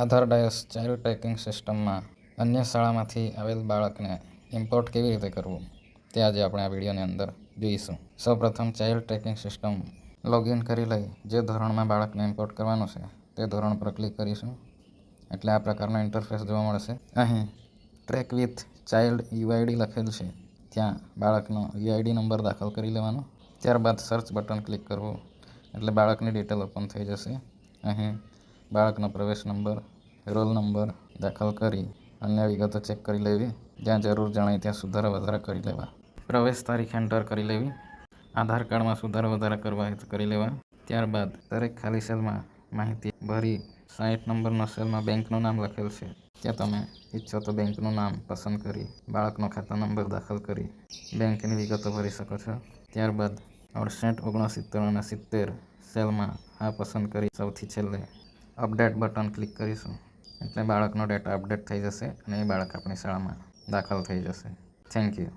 આધાર dice child tracking સિસ્ટમમાં અન્ય શાળામાંથી આવેલ બાળકને ઇમ્પોર્ટ કેવી રીતે કરવું તે આજે આપણે આ વિડીયોની અંદર જોઈશું. સૌપ્રથમ ચાઇલ્ડ ટ્રેકિંગ સિસ્ટમ લોગિન કરી લઈ જે ધોરણમાં બાળકને ઇમ્પોર્ટ કરવાનું છે તે ધોરણ પર ક્લિક કરીશું. એટલે આ પ્રકારનો ઇન્ટરફેસ જોવા મળશે. અહીં ટ્રેક વિથ ચાઇલ્ડ યુઆઈડી લખેલ છે. ત્યાં બાળકનો યુઆઈડી નંબર દાખલ કરી લેવાનો. ત્યારબાદ સર્ચ બટન ક્લિક કરવું. એટલે બાળકની ડિટેલ ઓપન થઈ જશે. અહીં બાળકનો પ્રવેશ નંબર, રોલ નંબર દાખલ કરી અન્ય વિગતો ચેક કરી લેવી. જ્યાં જરૂર જણાય ત્યાં સુધારા વધારા કરી લેવા. પ્રવેશ તારીખ એન્ટર કરી લેવી. આધાર કાર્ડમાં સુધારા વધારા કરવા હોય તો કરી લેવા. ત્યારબાદ દરેક ખાલી સેલમાં માહિતી ભરી સાઠ નંબરના સેલમાં બેંકનું નામ લખેલ છે. ત્યાં તમે ઈચ્છો તો બેંકનું નામ પસંદ કરી બાળકનો ખાતા નંબર દાખલ કરી બેંકની વિગતો ભરી શકો છો. ત્યારબાદ અડસઠ, ઓગણસિત્તેર અને સિત્તેર સેલમાં આ પસંદ કરી સૌથી છેલ્લે અપડેટ બટન ક્લિક કરીશું, એટલે બાળકનો ડેટા અપડેટ થઈ જશે અને એ બાળક આપણી શાળામાં દાખલ થઈ જશે. Thank you.